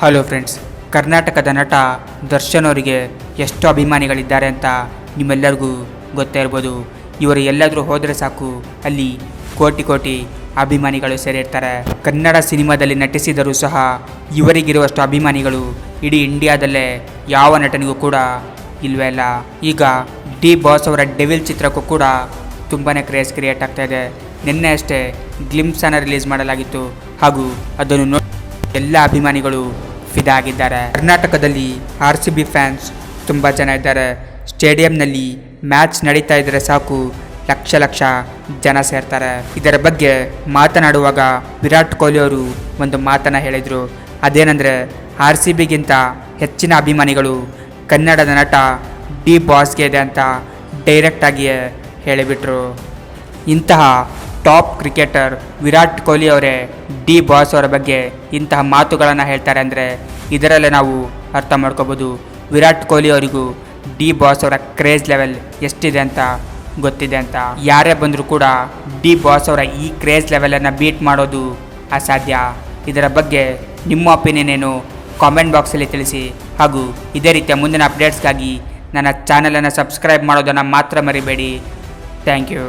Hello friends, ಕರ್ನಾಟಕದ ನಟ ದರ್ಶನ್ ಅವರಿಗೆ ಎಷ್ಟು ಅಭಿಮಾನಿಗಳಿದ್ದಾರೆ ಅಂತ ನಿಮ್ಮೆಲ್ಲರಿಗೂ ಗೊತ್ತೇ ಇರ್ಬೋದು. ಇವರು ಎಲ್ಲಾದರೂ ಹೋದರೆ ಸಾಕು, ಅಲ್ಲಿ ಕೋಟಿ ಕೋಟಿ ಅಭಿಮಾನಿಗಳು ಸೇರಿರ್ತಾರೆ. ಕನ್ನಡ ಸಿನಿಮಾದಲ್ಲಿ ನಟಿಸಿದರೂ ಸಹ ಇವರಿಗಿರುವಷ್ಟು ಅಭಿಮಾನಿಗಳು ಇಡೀ ಇಂಡಿಯಾದಲ್ಲೇ ಯಾವ ನಟನಿಗೂ ಕೂಡ ಇಲ್ವೇ ಇಲ್ಲ. ಈಗ ಡಿ ಬಾಸ್ ಅವರ ಡೆವಿಲ್ ಚಿತ್ರಕ್ಕೂ ಕೂಡ ತುಂಬಾ ಕ್ರೇಜ್ ಕ್ರಿಯೇಟ್ ಆಗ್ತಾ ಇದೆ. ನಿನ್ನೆ ಅಷ್ಟೇ ಗ್ಲಿಮ್ಸನ್ನು ರಿಲೀಸ್ ಮಾಡಲಾಗಿತ್ತು. ಹಾಗೂ ಅದನ್ನು ನೋಡಿ ಎಲ್ಲ ಅಭಿಮಾನಿಗಳು ಫಿದಾ ಆಗಿದ್ದಾರೆ ಕರ್ನಾಟಕದಲ್ಲಿ ಆರ್ ಸಿ ಬಿ ಫ್ಯಾನ್ಸ್ ತುಂಬ ಜನ ಇದ್ದಾರೆ. ಸ್ಟೇಡಿಯಂನಲ್ಲಿ ಮ್ಯಾಚ್ ನಡೀತಾ ಇದ್ದರೆ ಸಾಕು, ಲಕ್ಷ ಲಕ್ಷ ಜನ ಸೇರ್ತಾರೆ. ಇದರ ಬಗ್ಗೆ ಮಾತನಾಡುವಾಗ ವಿರಾಟ್ ಕೊಹ್ಲಿ ಅವರು ಒಂದು ಮಾತನ್ನು ಹೇಳಿದರು. ಅದೇನೆಂದರೆ, ಆರ್ ಸಿ ಬಿಗಿಂತ ಹೆಚ್ಚಿನ ಅಭಿಮಾನಿಗಳು ಕನ್ನಡದ ನಟ ಡಿ ಬಾಸ್ಗೆ ಇದೆ ಅಂತ ಡೈರೆಕ್ಟಾಗಿಯೇ ಹೇಳಿಬಿಟ್ರು. ಇಂತಹ ಟಾಪ್ ಕ್ರಿಕೆಟರ್ ವಿರಾಟ್ ಕೊಹ್ಲಿ ಅವರೇ ಡಿ ಬಾಸ್ ಅವರ ಬಗ್ಗೆ ಇಂತಹ ಮಾತುಗಳನ್ನು ಹೇಳ್ತಾರೆ ಅಂದರೆ ಇದರಲ್ಲೇ ನಾವು ಅರ್ಥ ಮಾಡ್ಕೋಬೋದು. ವಿರಾಟ್ ಕೊಹ್ಲಿ ಅವರಿಗೂ ಡಿ ಬಾಸ್ ಅವರ ಕ್ರೇಜ್ ಲೆವೆಲ್ ಎಷ್ಟಿದೆ ಅಂತ ಗೊತ್ತಿದೆ ಅಂತ. ಯಾರೇ ಬಂದರೂ ಕೂಡ ಡಿ ಬಾಸ್ ಅವರ ಈ ಕ್ರೇಜ್ ಲೆವೆಲನ್ನು ಬೀಟ್ ಮಾಡೋದು ಅಸಾಧ್ಯ. ಇದರ ಬಗ್ಗೆ ನಿಮ್ಮ ಒಪಿನಿಯನ್ ಏನು ಕಾಮೆಂಟ್ ಬಾಕ್ಸಲ್ಲಿ ತಿಳಿಸಿ. ಹಾಗೂ ಇದೇ ರೀತಿಯ ಮುಂದಿನ ಅಪ್ಡೇಟ್ಸ್ಗಾಗಿ ನನ್ನ ಚಾನಲನ್ನು ಸಬ್ಸ್ಕ್ರೈಬ್ ಮಾಡೋದನ್ನು ಮಾತ್ರ ಮರಿಬೇಡಿ. Thank you